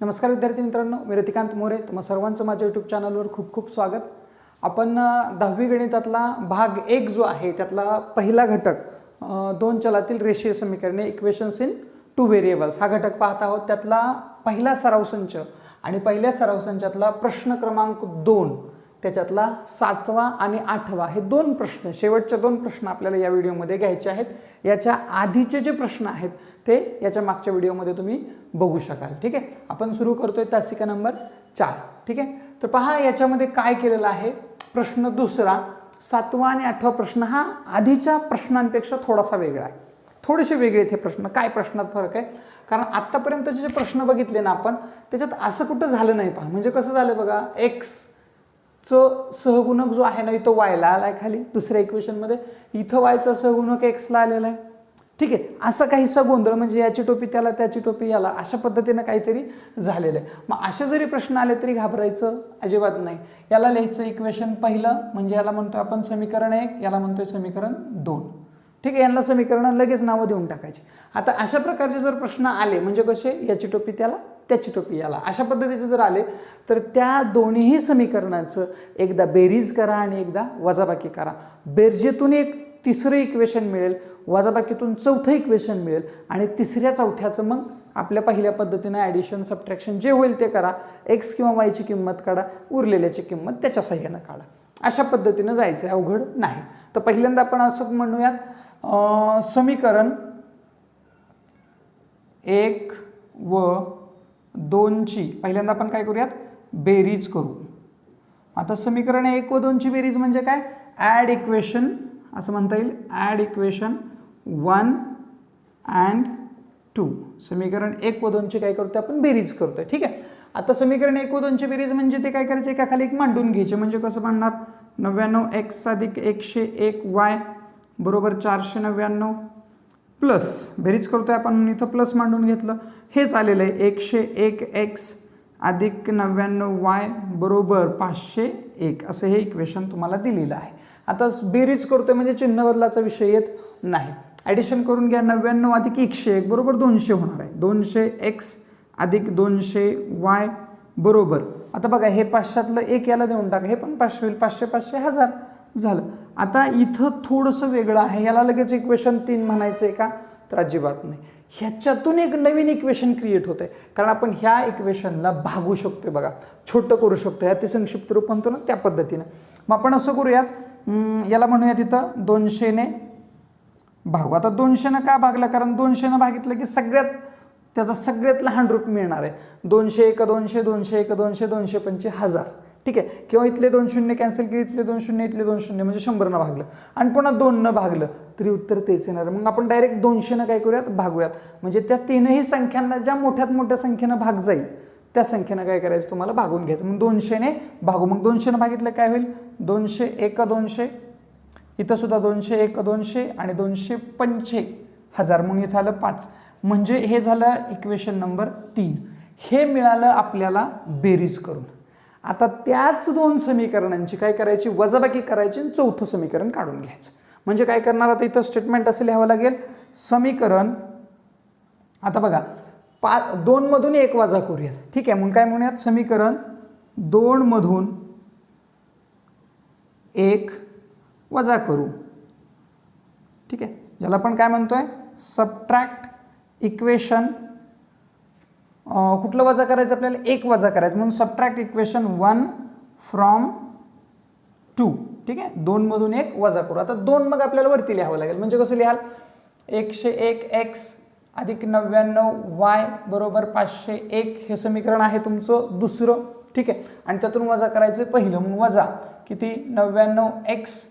नमस्कार विद्यार्थी मित्रांनो मी रतिकांत मोरे. तुम्हा सर्वांचं माझ्या यूट्यूब चॅनलवर खूप खूप स्वागत. आपण दहावी गणितातला भाग एक जो आहे त्यातला पहिला घटक दोन चलातील रेषीय समीकरणे इक्वेशन्स इन टू व्हेरिएबल्स हा घटक पाहत आहोत. त्यातला पहिला सराव संच आणि पहिल्या सराव संचातला प्रश्न क्रमांक दोन. त्याच्यातला सातवा आणि आठवा हे दोन प्रश्न शेवटचे दोन प्रश्न आपल्याला या व्हिडिओमध्ये घ्यायचे आहेत. याच्या आधीचे जे प्रश्न आहेत ते याच्या मागच्या व्हिडिओमध्ये तुम्ही बघू शकाल. ठीक आहे? आपण सुरू करतोय तासिका नंबर चार. ठीक आहे? तर पहा याच्यामध्ये काय केलेलं आहे? प्रश्न दुसरा सातवा आणि आठवा प्रश्न हा आधीच्या प्रश्नांपेक्षा थोडासा वेगळा आहे. थोडेसे वेगळे इथे प्रश्न. काय प्रश्नात फरक आहे? कारण आत्तापर्यंतचे जे प्रश्न बघितले ना आपण त्याच्यात असं कुठं झालं नाही पहा. म्हणजे कसं झालं बघा? एक्स चं सहगुणक जो आहे ना इथं वायला आहे खाली. दुसऱ्या इक्वेशनमध्ये इथं वायचा सहगुणक एक्सला आलेला आहे. ठीक आहे? असं काहीसा गोंधळ म्हणजे याची टोपी त्याला त्याची टोपी याला अशा पद्धतीनं काहीतरी झालेलं आहे. मग असे जरी प्रश्न आले तरी घाबरायचं अजिबात नाही. याला लिहायचं इक्वेशन पहिलं म्हणजे याला म्हणतो आपण समीकरण एक याला म्हणतोय समीकरण दोन. ठीक आहे? यांना समीकरण लगेच नावं देऊन टाकायची. आता अशा प्रकारचे जर प्रश्न आले म्हणजे कसे? याची टोपी त्याला त्याची टोपी याला अशा पद्धतीचे जर आले तर त्या दोन्हीही समीकरणाचं एकदा बेरीज करा आणि एकदा वजाबाकी करा. बेरजेतून एक तिसरं इक्वेशन मिळेल वजाबाकीतून चौथं इक्वेशन मिळेल आणि तिसऱ्या चौथ्याचं मग आपल्या पहिल्या पद्धतीनं ॲडिशन सबट्रॅक्शन जे होईल ते करा. एक्स किंवा वायची किंमत काढा उरलेल्याची किंमत त्याच्या सहाय्यानं काढा. अशा पद्धतीनं जायचं आहे अवघड नाही. तर पहिल्यांदा आपण असं म्हणूयात समीकरण एक व दोनची. पहिल्यांदा आपण काय करूयात? बेरीज करू. आता समीकरण एक व दोनची बेरीज म्हणजे काय? ॲड इक्वेशन असं म्हणता येईल. Add equation one and two समीकरण एक व दोनची काय करतो आपण बेरीज करतोय. ठीक आहे? आता समीकरण एक व दोनची बेरीज म्हणजे ते काय करायचे? एका खाली एक मांडून घ्यायचे. म्हणजे कसं मांडणार? नव्याण्णव एक्स अधिक एकशे एक वाय बरोबर चारशे नव्याण्णव. प्लस बेरीज करतो आहे आपण इथं प्लस मांडून घेतलं. हेच आलेलं आहे एकशे एक एक्स अधिक नव्याण्णव वाय बरोबर पाचशे एक. असं हे इक्वेशन तुम्हाला दिलेलं आहे. आता बेरीज करतो म्हणजे चिन्ह बदलाचा विषय येत नाही. ॲडिशन करून घ्या नव्याण्णव अधिक एकशे एक बरोबर दोनशे होणार आहे. दोनशे एक्स अधिक दोनशे वाय बरोबर. आता बघा हे पाचशेतलं एक याला देऊन टाका. हे पण पाचशे होईल. पाचशे पाचशे हजार झालं. आता इथं थोडंसं वेगळं आहे. याला लगेच इक्वेशन तीन म्हणायचं आहे का? तर अजिबात नाही. ह्याच्यातून एक नवीन इक्वेशन क्रिएट होतं आहे कारण आपण ह्या इक्वेशनला भागू शकतो बघा. छोटं करू शकतो ह्या ते संक्षिप्त रूप म्हणतो ना त्या पद्धतीनं. मग आपण असं करूयात. याला म्हणूयात इथं दोनशेने भागू. आता दोनशेनं का भागलं? कारण दोनशेनं भागितलं की सगळ्यात त्याचा सगळ्यात लहान रूप मिळणार आहे. दोनशे एक दोनशे दोनशे एक दोनशे दोनशे पंचे हजार. ठीक आहे. किंवा इथले दोन शून्य कॅन्सल केले इथले दोन शून्य इथले दोन शून्य म्हणजे शंभरनं भागलं. आणि पुन्हा दोननं भागलं तरी उत्तर तेच येणार. मग आपण डायरेक्ट दोनशेनं काय करूयात? भागूयात. म्हणजे त्या तीनही संख्यांना ज्या मोठ्यात मोठ्या संख्येनं भाग जाईल त्या संख्येनं काय करायचं? तुम्हाला भागून घ्यायचं. मग दोनशेने भागू. मग दोनशेनं भागितलं काय होईल? दोनशे एक दोनशे इथंसुद्धा दोनशे एक दोनशे आणि दोनशे पंचे हजार. म्हणून इथं आलं पाच. म्हणजे हे झालं इक्वेशन नंबर तीन. हे मिळालं आपल्याला बेरीज करून. आता त्याच दोन समीकरणांची काय करायची? वजाबाकी करायची आणि चौथं समीकरण काढून घ्यायचं. म्हणजे काय करणार? आता इथं स्टेटमेंट असं लिहावं लागेल. समीकरण आता बघा पा दोनमधून एक वजा करूयात. ठीक आहे मग काय म्हणूयात? समीकरण दोनमधून एक वजा करू. ठीक आहे? ज्याला आपण काय म्हणतोय? सबट्रॅक्ट इक्वेशन कुठलं वजा करायचं आपल्याला? एक वजा करायचं. म्हणून subtract equation one from two ठीक आहे? दोनमधून एक वजा करू. आता दोन मग आपल्याला वरती लिहावं लागेल. म्हणजे कसं लिहाल? एकशे एक एक्स अधिक नव्याण्णव वाय बरोबर पाचशे एक हे समीकरण आहे तुमचं दुसरं. ठीक आहे? आणि त्यातून वजा करायचं पहिलं. म्हणून वजा. किती? नव्याण्णव एक्स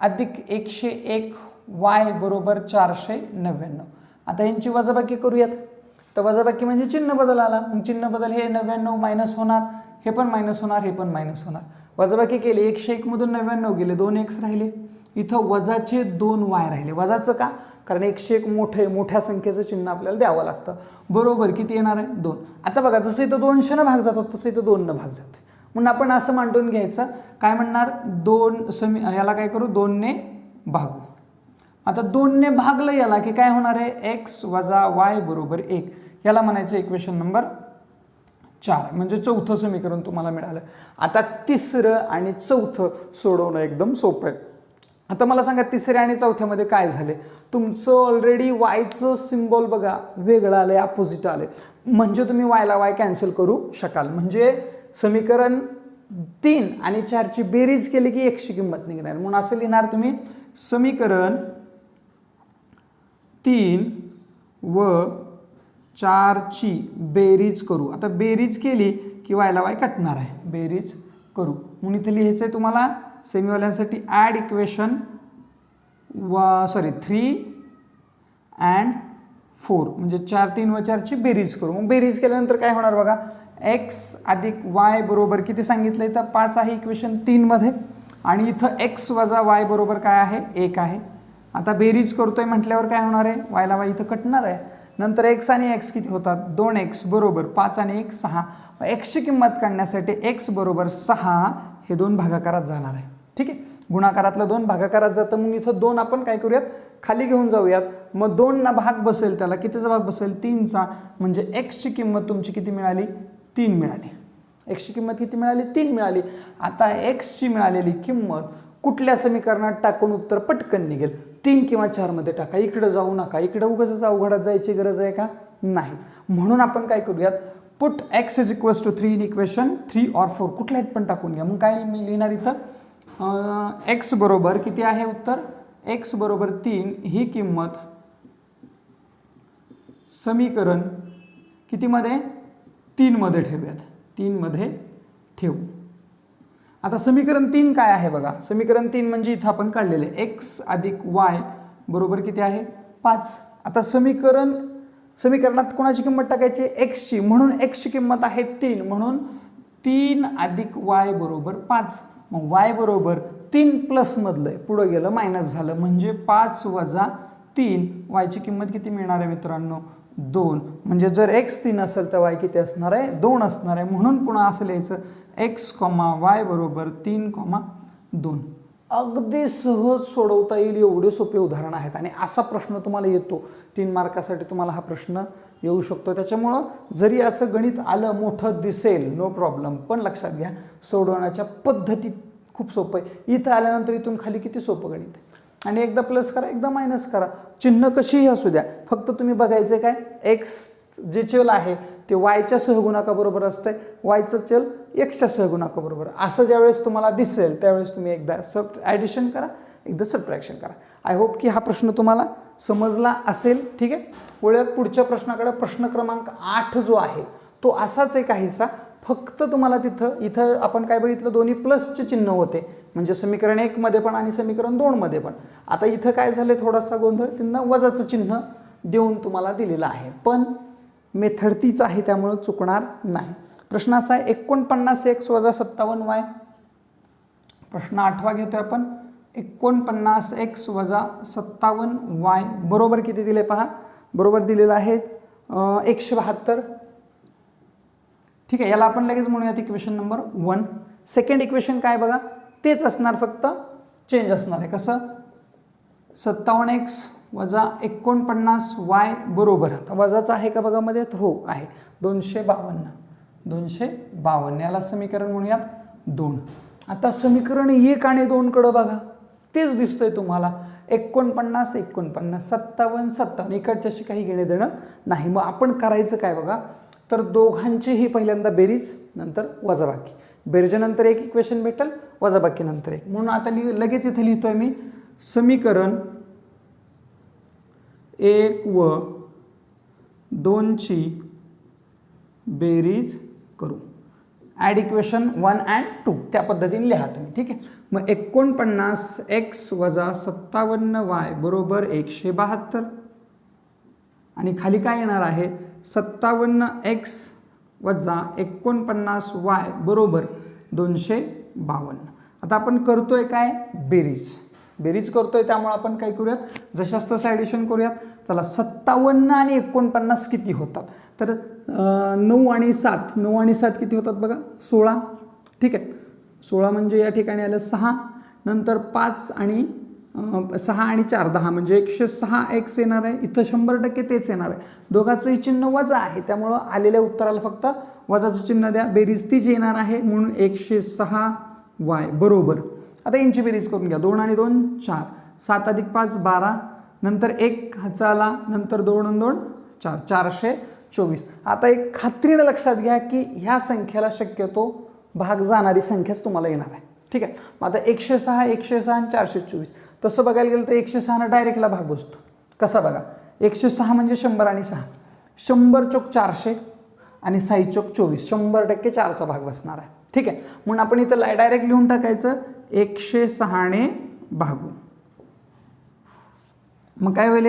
अधिक एकशे एक वाय बरोबर चारशे नव्याण्णव. आता यांची वजाबाकी करूयात. तर वजाबाकी म्हणजे चिन्ह बदल आला. मग चिन्ह बदल हे नव्याण्णव मायनस होणार हे पण मायनस होणार हे पण मायनस होणार. वजाबाकी केली एकशे एकमधून नव्याण्णव गेले दोन एक्स राहिले. इथं वजाचे दोन वाय राहिले. वजाचं का? कारण एकशे एक मोठे मोठ्या संख्येचं चिन्ह आपल्याला द्यावं लागतं. बरोबर किती येणार आहे? दोन. आता बघा जसं इथं दोनशेनं भाग जातात तसं इथं दोननं भाग जाते. म्हणून आपण असं मांडून घ्यायचं. काय म्हणणार? दोन समी याला काय करू? दोनने भागू. आता दोनने भागलं याला की काय होणार आहे? एक्स वजा वाय बरोबर एक. याला म्हणायचं इक्वेशन नंबर चार. म्हणजे चौथं समीकरण तुम्हाला मिळालं. आता तिसरं आणि चौथं सोडवणं एकदम सोपं आहे. आता मला सांगा तिसऱ्या आणि चौथ्यामध्ये काय झाले? तुमचं ऑलरेडी वायचं सिम्बॉल बघा वेगळं आलं आहे अपोजिट आलं आहे म्हणजे तुम्ही वायला वाय कॅन्सल करू शकाल. म्हणजे समीकरण तीन आणि चारची बेरीज केली की एकशी किंमत निघणार. म्हणून असं लिहिणार तुम्ही समीकरण तीन व चारची बेरीज करू. आता बेरीज केली की वायला वाय कटणार आहे. बेरीज करू. म्हणून इथे लिहायचं आहे तुम्हाला सेमीवाल्यांसाठी ॲड इक्वेशन व सॉरी थ्री अँड फोर म्हणजे चार तीन व चारची बेरीज करू. मग बेरीज केल्यानंतर काय होणार बघा? एक्स अधिक वाय बरोबर किती सांगितलं इथं? पाच आहे इक्वेशन तीनमध्ये आणि इथं एक्स वजा वाय बरोबर काय आहे? एक आहे. आता बेरीज करतोय म्हटल्यावर काय होणार आहे? वायला वाय इथं कटणार आहे. नंतर एक्स आणि एक्स किती होतात? दोन एक्स बरोबर पाच आणि एक सहा. एक्सची किंमत काढण्यासाठी एक्स बरोबर सहा हे दोन भागाकारात जाणार आहे. ठीक आहे? गुणाकारातलं दोन भागाकारात जातं मग इथं दोन आपण काय करूयात? खाली घेऊन जाऊयात. मग दोन ना भाग बसेल त्याला कितीचा भाग बसेल? तीनचा. म्हणजे एक्सची किंमत तुमची किती मिळाली? तीन मिळाली. एक्सची किंमत किती मिळाली? तीन मिळाली. आता एक्सची मिळालेली किंमत कुठल्या समीकरणात टाकून उत्तर पटकन निघेल? तीन किंवा चारमध्ये टाका. इकडं जाऊ नका. इकडं उगाच अवघडात जायची गरज आहे का? नाही. म्हणून आपण काय करूयात? Put X is equals to three in equation three or four कुठल्यात पण टाकून घ्या. मग काय मी लिहिणार इथं? एक्स बरोबर किती आहे उत्तर? एक्स बरोबर तीन ही किंमत समीकरण कितीमध्ये? तीनमध्ये ठेवूयात. तीनमध्ये ठेवू. आता समीकरण तीन काय आहे बघा? समीकरण तीन म्हणजे इथं आपण काढलेले एक्स अधिक वाय बरोबर किती आहे? पाच. आता समीकरण समीकरणात कोणाची किंमत टाकायची? एक्सची म्हणून एक्सची किंमत आहे तीन. म्हणून तीन अधिक वाय बरोबर पाच. मग वाय बरोबर तीन प्लसमधलं आहे. पुढं गेलं मायनस झालं. म्हणजे पाच वजा तीन. वायची किंमत किती मिळणार आहे मित्रांनो? दोन. म्हणजे जर एक्स तीन असेल तर वाय किती असणार आहे? दोन असणार आहे. म्हणून पुन्हा असं लिहायचं. एक्स कॉमा वाय बरोबर तीन कॉमा दोन. अगदी सहज सोडवता येईल एवढे सोपे उदाहरण आहेत. आणि असा प्रश्न तुम्हाला येतो. तीन मार्कासाठी तुम्हाला हा प्रश्न येऊ शकतो. त्याच्यामुळं जरी असं गणित आलं मोठं दिसेल नो प्रॉब्लेम पण लक्षात घ्या सोडवण्याच्या पद्धती खूप सोपं आहे. इथं आल्यानंतर इथून खाली किती सोपं गणित आहे? आणि एकदा प्लस करा एकदा मायनस करा. चिन्ह कशीही असू द्या फक्त तुम्ही बघायचं काय? एक्स जे चल आहे ते वायच्या सहगुणाकाबरोबर असतंय. वायचं चल एक्सच्या सहगुणाकाबरोबर. असं ज्यावेळेस तुम्हाला दिसेल त्यावेळेस तुम्ही एकदा सब ॲडिशन करा एकदा सबट्रॅक्शन करा. आय होप की हा प्रश्न तुम्हाला समजला असेल ठीक आहे? वळूयात पुढच्या प्रश्नाकडे प्रश्न क्रमांक आठ जो आहे तो असाच एक काहीसा फक्त तुम्हाला तिथं इथं आपण काय बघितलं दोन्ही प्लसचे चिन्ह होते. म्हणजे समीकरण एकमध्ये पण आणि समीकरण दोनमध्ये पण. आता इथं काय झालं थोडासा गोंधळ त्यांना वजाचं चिन्ह देऊन तुम्हाला दिलेलं आहे. पण मेथड तीच आहे त्यामुळं चुकणार नाही. प्रश्न असा आहे एकोणपन्नास एक्स वजा सत्तावन्न वाय. प्रश्न आठवा घेतोय आपण. एकोणपन्नास एक्स वजा सत्तावन्न वाय. बरोबर किती दिले पहा? बरोबर दिलेलं आहे एकशे बहात्तर. ठीक आहे याला आपण लगेच म्हणूयात equation number one second equation काय बघा? तेच असणार फक्त चेंज असणार आहे. कसं? सत्तावन्न एक्स वजा एकोणपन्नास वाय बरोबर. आता वजाचा आहे का बघा मध्ये? थ्रो हो आहे. दोनशे बावन्न. दोनशे बावन्न. याला समीकरण म्हणूयात दोन. आता समीकरण एक आणि दोनकडं बघा. तेच दिसतंय तुम्हाला. एकोणपन्नास एकोणपन्नास. सत्तावन्न सत्तावन्न. इकडच्याशी काही घेणे देणं नाही. मग आपण करायचं काय बघा? तर दोघांचीही पहिल्यांदा बेरीज नंतर वजाबाकी. बेरीजनंतर एक इक्वेशन भेटेल. वजाबाकीनंतर एक. म्हणून आता लि लगेच इथे आहे मी समीकरण एक व दोनची बेरीज करू. Add equation one and two त्या पद्धतीने लिहा तुम्ही ठीक आहे? मग एकोणपन्नास एक्स वजा सत्तावन्न वाय बरोबर एकशे बहात्तर. आणि खाली काय येणार आहे? सत्तावन्न एक्स वजा एकोणपन्नास वाय बरोबर दोनशे बावन्न. आता आपण करतोय काय? बेरीज. बेरीज करतोय त्यामुळे आपण काय करूयात? जशाच तसं ॲडिशन करूयात. चला सत्तावन्न आणि एकोणपन्नास किती होतात? तर नऊ आणि सात. नऊ आणि सात किती होतात बघा? सोळा. ठीक आहे. सोळा म्हणजे या ठिकाणी आलं सहा. नंतर पाच आणि सहा आणि चार. दहा म्हणजे एकशे सहा एक्स येणार आहे. इथं शंभर टक्के तेच येणार आहे. दोघांचंही चिन्ह वजा आहे. त्यामुळं आलेल्या उत्तराला फक्त वजाचं चिन्ह द्या. बेरीज तीच येणार आहे म्हणून एकशे सहा वाय. बरोबर. आता यांची बेरीज करून घ्या. दोन आणि दोन चार. सात अधिक पाच बारा. नंतर एक हाचा नंतर दोन आणि दोन चार. चारशे चोवीस. आता एक खात्रीनं लक्षात घ्या की ह्या संख्येला शक्यतो भाग जाणारी संख्याच तुम्हाला येणार आहे. ठीक आहे? मग आता एकशे सहा एकशे सहा आणि चारशे चोवीस. तसं बघायला गेलं तर एकशे सहानं डायरेक्टला भाग बसतो. कसा बघा? एकशे सहा म्हणजे शंभर आणि सहा. शंभर चोक चारशे. आणि साईचोक चोवीस शंभर टक्के चारचा भाग बसणार आहे. ठीक आहे? म्हणून आपण इथं डायरेक्ट लिहून टाकायचं. एकशे सहाने भागू मग काय होईल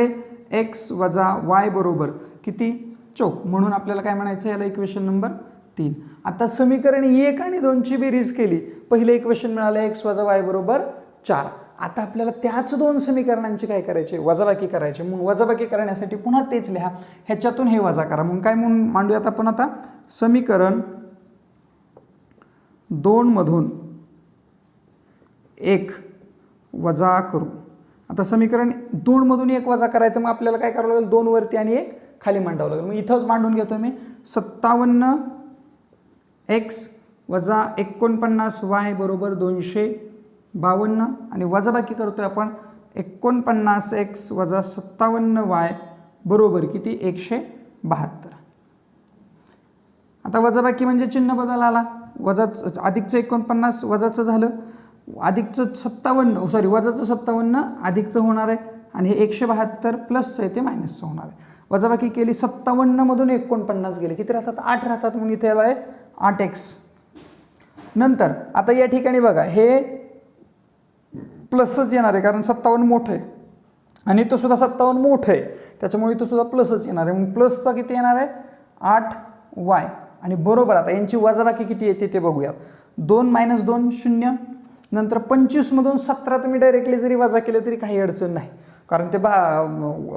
एक्स वजा वाय बरोबर किती? चोक. म्हणून आपल्याला काय म्हणायचं याला इक्वेशन नंबर तीन. आता समीकरण एक आणि दोनची बेरीज केली. पहिले इक्वेशन मिळालं एक्स वजा वाय बरोबर चार. आता आपल्याला त्याच दोन समीकरणांची काय करायचे? वजाबाकी करायचे. मग वजाबाकी करण्यासाठी पुन्हा तेच लिहा. ह्याच्यातून हे वजा करा. मग काय म्हणून मांडूयात आपण आता? समीकरण दोनमधून एक वजा करू. आता समीकरण दोनमधून एक वजा करायचं मग आपल्याला काय करावं लागेल? दोनवरती आणि एक खाली मांडावं लागेल. मग इथंच मांडून घेतो मी. सत्तावन्न एक्स वजा एकोणपन्नास वाय बरोबर दोनशे बावन्न आणि वजाबाकी करतोय आपण एकोणपन्नास एक्स वजा सत्तावन्न वाय बरोबर किती? एकशे बहात्तर. आता वजाबाकी म्हणजे चिन्ह बदल आला. वजाच अधिकचं एकोणपन्नास वजाचं झालं. अधिकचं सत्तावन्न सॉरी वजाचं सत्तावन्न अधिकचं होणार आहे. आणि हे एकशे बहात्तर प्लसचं आहे ते मायनसचं होणार आहे. वजाबाकी केली सत्तावन्नमधून एकोणपन्नास गेले. किती राहतात? आठ राहतात म्हणून इथे आलं आहे आठ एक्स. नंतर आता या ठिकाणी बघा हे प्लसच येणार आहे कारण सत्तावन्न मोठं आहे. आणि इथंसुद्धा सत्तावन्न मोठं आहे. त्याच्यामुळे इथं सुद्धा प्लसच येणार आहे. मग प्लसचा किती येणार आहे? आठ वाय. आणि बरोबर आता यांची वजाराकी किती येते ते बघूया दोन मायनस दोन शून्य नंतर पंचवीसमधून सतरा तुम्ही डायरेक्टली जरी वजा केलं तरी काही अडचण नाही. कारण ते बा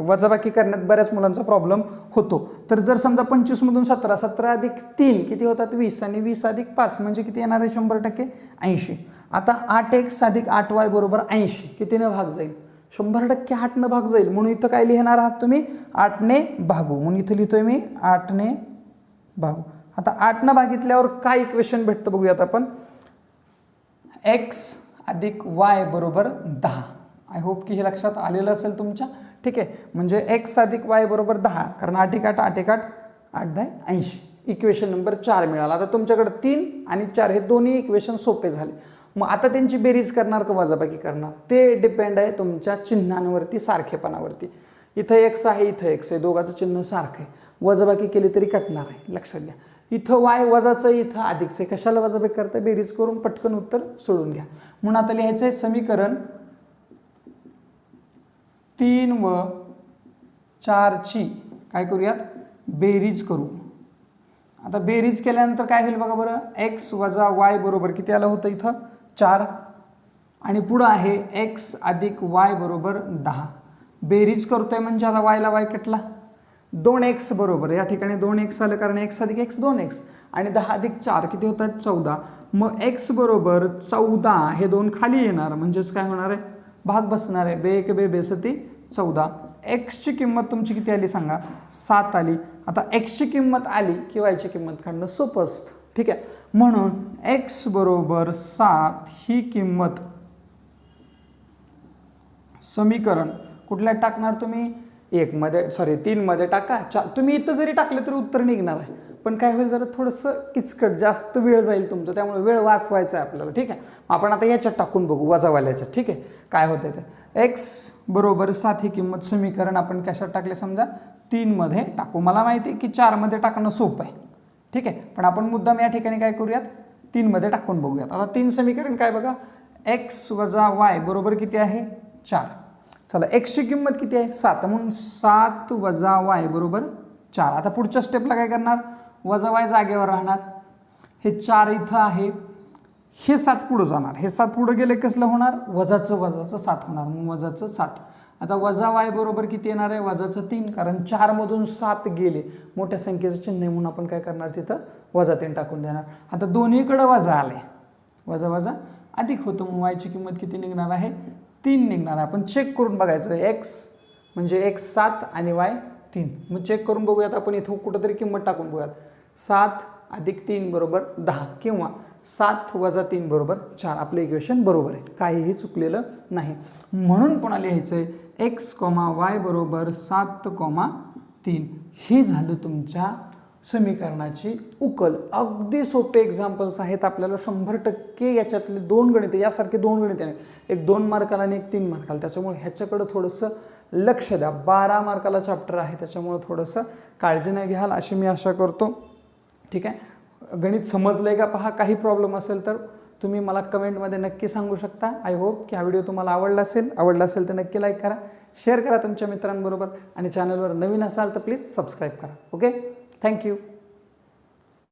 वजाबाकी करण्यात बऱ्याच मुलांचा प्रॉब्लेम होतो. तर जर समजा पंचवीसमधून सतरा सतरा अधिक तीन किती होतात? वीस आणि वीस अधिक पाच म्हणजे किती येणार आहे? शंभर टक्के ऐंशी. आता आठ एक्स अधिक आठ वाय बरोबर ऐंशी कितीनं भाग जाईल? शंभर टक्के आठनं भाग जाईल. म्हणून इथं काय लिहिणार आहात तुम्ही? आठने भागू. म्हणून इथं लिहितोय मी आठने भागू. आता आठनं भागितल्यावर काय इक्वेशन भेटतं बघूयात आपण? एक्स अधिक वाय बरोबर दहा. आय होप की हे लक्षात आलेलं असेल तुमच्या. ठीक आहे. म्हणजे एक्स अधिक वाय बरोबर दहा. कारण आठ एक आठ आठ आठ दहा ऐंशी. इक्वेशन नंबर चार मिळाला. आता तुमच्याकडे तीन आणि चार हे दोन्ही इक्वेशन सोपे झाले. मग आता त्यांची बेरीज करणार का वजाबाकी करणार? ते डिपेंड आहे तुमच्या चिन्हांवरती सारखेपणावरती. इथं एक्स आहे इथं एक्स आहे. दोघाचं चिन्ह सारखं आहे. वजाबाकी केली तरी कटणार आहे. लक्षात घ्या. इथं वाय वजाचं आहे, इथं अधिकचं आहे. कशाला वजाबाकी करता बेरीज करून पटकन उत्तर सोडून घ्या. म्हणून आता लिहायचं आहे समीकरण तीन व चारची काय करूयात? बेरीज करू. आता बेरीज केल्यानंतर काय होईल बघा बरं. एक्स वजा वाय बरोबर किती आलं होतं इथं? चार. आणि पुढं आहे एक्स अधिक वाय बरोबर दहा. बेरीज करतोय म्हणजे आता वायला वाय कटला दोन एक्स बरोबर. या ठिकाणी दोन एक्स आलं कारण एक्स अधिक एक्स दोन एक्स आणि दहा अधिक चार किती होतात? चौदा. मग एक्स बरोबर चौदा हे दोन खाली येणार. म्हणजेच काय होणार आहे? भाग बसणार आहे. बे एक बे बेसती चौदा. एक्सची किंमत तुमची किती आली सांगा. सात आली. आता एक्सची किंमत आली की वायची किंमत काढणं सोपं असतं. ठीक आहे? म्हणून एक्स बरोबर सात ही किंमत समीकरण कुठल्यात टाकणार तुम्ही? एकमध्ये सॉरी तीनमध्ये टाका. चा तुम्ही इथं जरी टाकलं तरी उत्तर निघणार आहे. पण काय होईल जरा थोडंसं किचकट जास्त वेळ जाईल तुमचं त्यामुळे वेळ वाचवायचा आहे आपल्याला ठीक आहे? आपण आता याच्यात टाकून बघू वजावाल्याच्यात ठीक आहे? काय होतं ते? एक्स बरोबर सात ही किंमत समीकरण आपण कशात टाकले समजा? तीनमध्ये टाकू. मला माहिती आहे की चारमध्ये टाकणं सोपं आहे ठीक आहे? पण आपण मुद्दाम या ठिकाणी काय करूयात? तीनमध्ये टाकून बघूयात. आता तीन समीकरण काय बघा? एक्स वजा वाय बरोबर किती आहे? चार. चला एक्सची किंमत किती आहे? सात. म्हणून सात वजा वाय बरोबर चार. आता पुढच्या स्टेपला काय करणार? वजावाय जागेवर राहणार. हे चार इथं आहे. हे सात पुढं जाणार. हे सात पुढं गेले कसलं होणार? वजाचं वजाचं सात होणार. मग वजाचं सात. आता वजा वाय बरोबर किती येणार आहे? वजाचं तीन. कारण चारमधून सात गेले. मोठ्या संख्येचं चिन्ह म्हणून आपण काय करणार? तिथं वजा तीन टाकून देणार. आता दोन्हीकडं वजा आले वजा वजा. अधिक होतं मग वायची किंमत किती निघणार आहे? तीन निघणार आहे. आपण चेक करून बघायचं. एक्स म्हणजे एक्स सात आणि वाय तीन. मग चेक करून बघूयात आपण. इथं कुठंतरी किंमत टाकून बघूयात. सात अधिक तीन बरोबर दहा किंवा सात वजा तीन बरोबर चार. आपलं इक्वेशन बरोबर आहे. काहीही चुकलेलं नाही. म्हणून पुन्हा लिहायचं आहे एक्स कॉमा वाय बरोबर सात कॉमा तीन. हे झालं तुमच्या समीकरणाची उकल. अगदी सोपे एक्झाम्पल्स आहेत आपल्याला. शंभर टक्के याच्यातले दोन गणिते यासारखे दोन गणिते नाही एक दोन मार्काला आणि एक तीन मार्काला त्याच्यामुळे ह्याच्याकडं थोडंसं लक्ष द्या. बारा मार्काला चॅप्टर आहे. त्याच्यामुळं थोडंसं काळजी नाही घ्याल अशी मी आशा करतो. ठीक आहे? गणित समजलं आहे का? पहा काही प्रॉब्लेम असेल तर तुम्ही मला कमेंटमध्ये नक्की सांगू शकता. आय होप की हा व्हिडिओ तुम्हाला आवडला असेल. आवडला असेल तर नक्की लाईक करा. शेअर करा तुमच्या मित्रांबरोबर आणि चॅनलवर नवीन असाल तर प्लीज सबस्क्राईब करा. Okay thank you